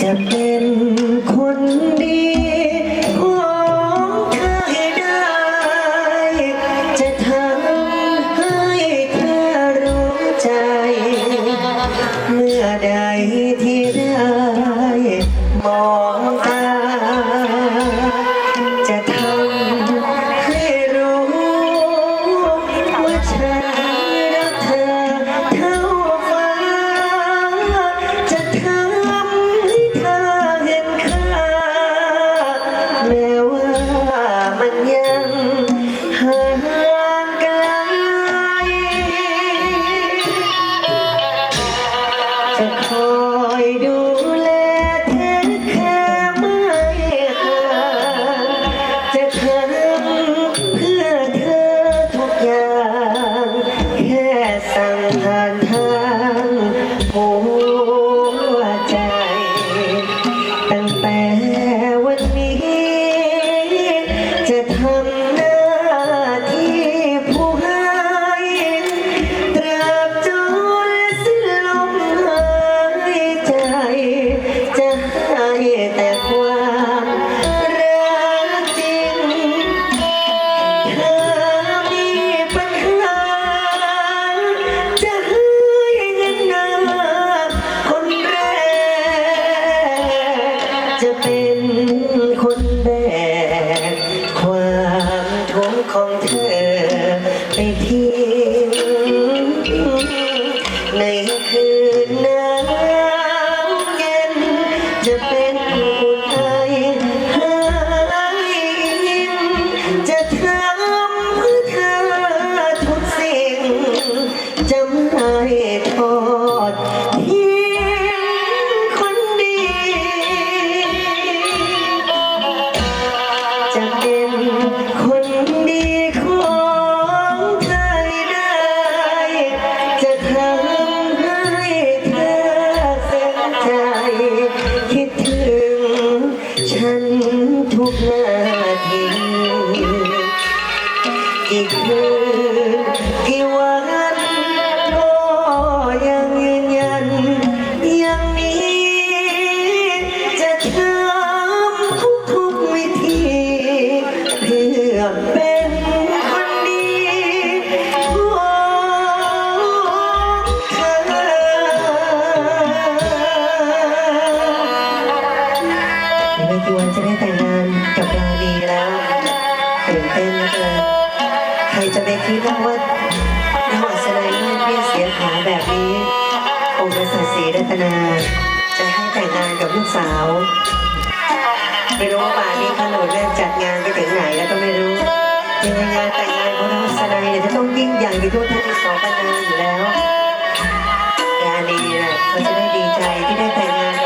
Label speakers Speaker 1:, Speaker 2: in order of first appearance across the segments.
Speaker 1: จะเป็นคนดี จะไปคิดนะว่าจังหวัดสไลเดอร์เพี้ยเสียขาแบบนี้ องค์กษัตริย์ศรีรัตนา จะให้แต่งงานกับลูกสาว ไม่รู้ว่าป่านนี้ขนมเริ่มจัดงานไปถึงไหนแล้วก็ไม่รู้ยังไงงานแต่งงานของเราสไลเดอร์จะต้องยิ่งใหญ่ไปทั่วทั้งสองปัญญาอยู่แล้ว งานดีนะเขาจะได้ดีใจที่ได้แต่งงาน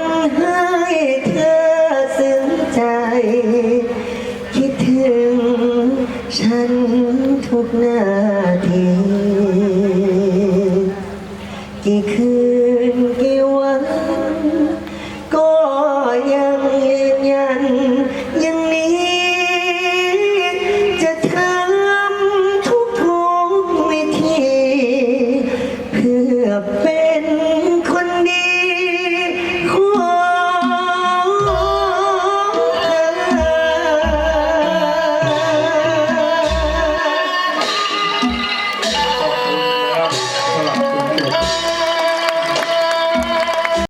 Speaker 1: ำให้เธอซึ้ใจ คิดถึงฉันทุกนาที กี่คืนกี่วัน ก็ยังยืนยังนี้ จะทำทุกทุกวิธี เพื่อ